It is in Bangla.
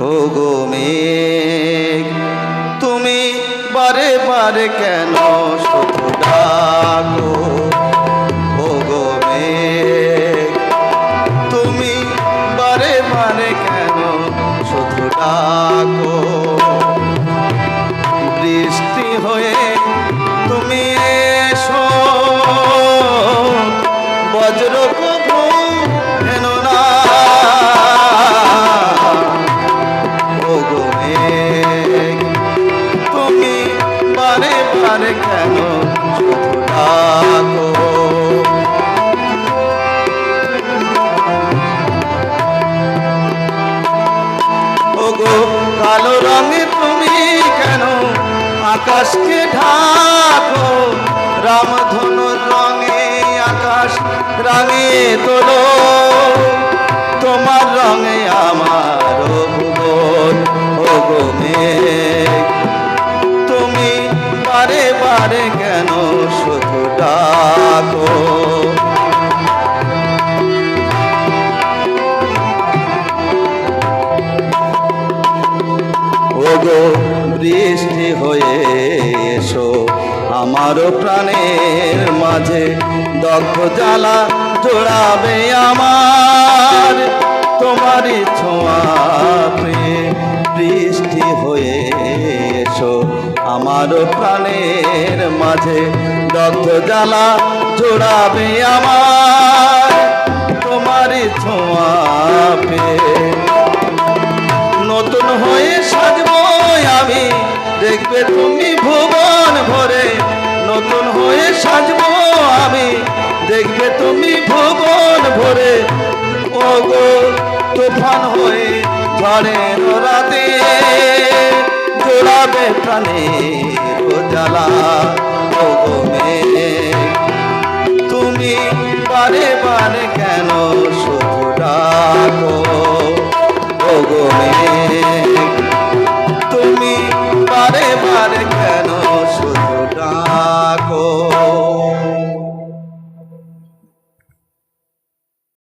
ও গো মেঘ তুমি বারে বারে কেন শুধু ডাকো? বারে কেন ওগো কালো রঙে তুমি কেন আকাশকে ঢাকো? রামধনুর রঙে আকাশ রাঙে তোলো। বারে কেন শুধু ডাকো? ওগো, বৃষ্টি হয়ে এসো, আমারও প্রাণের মাঝে দগ্ধ জ্বালা জোড়াবে আমার। তোমারই ছোঁয়া বৃষ্টি হয়ে এসো, আমারও প্রাণের মাঝে দগ্ধ জ্বালা জোড়াবে আমার। তোমারই ছোঁয়া পেয়ে নতুন হয়ে সাজবো আমি, দেখবে তুমি ভুবন ভরে। নতুন হয়ে সাজবো আমি, দেখবে তুমি ভুবন ভরে। ও গো তুফান হয়ে ঝড়ের রাতে জোড়াবে প্রাণের জ্বালা ও মে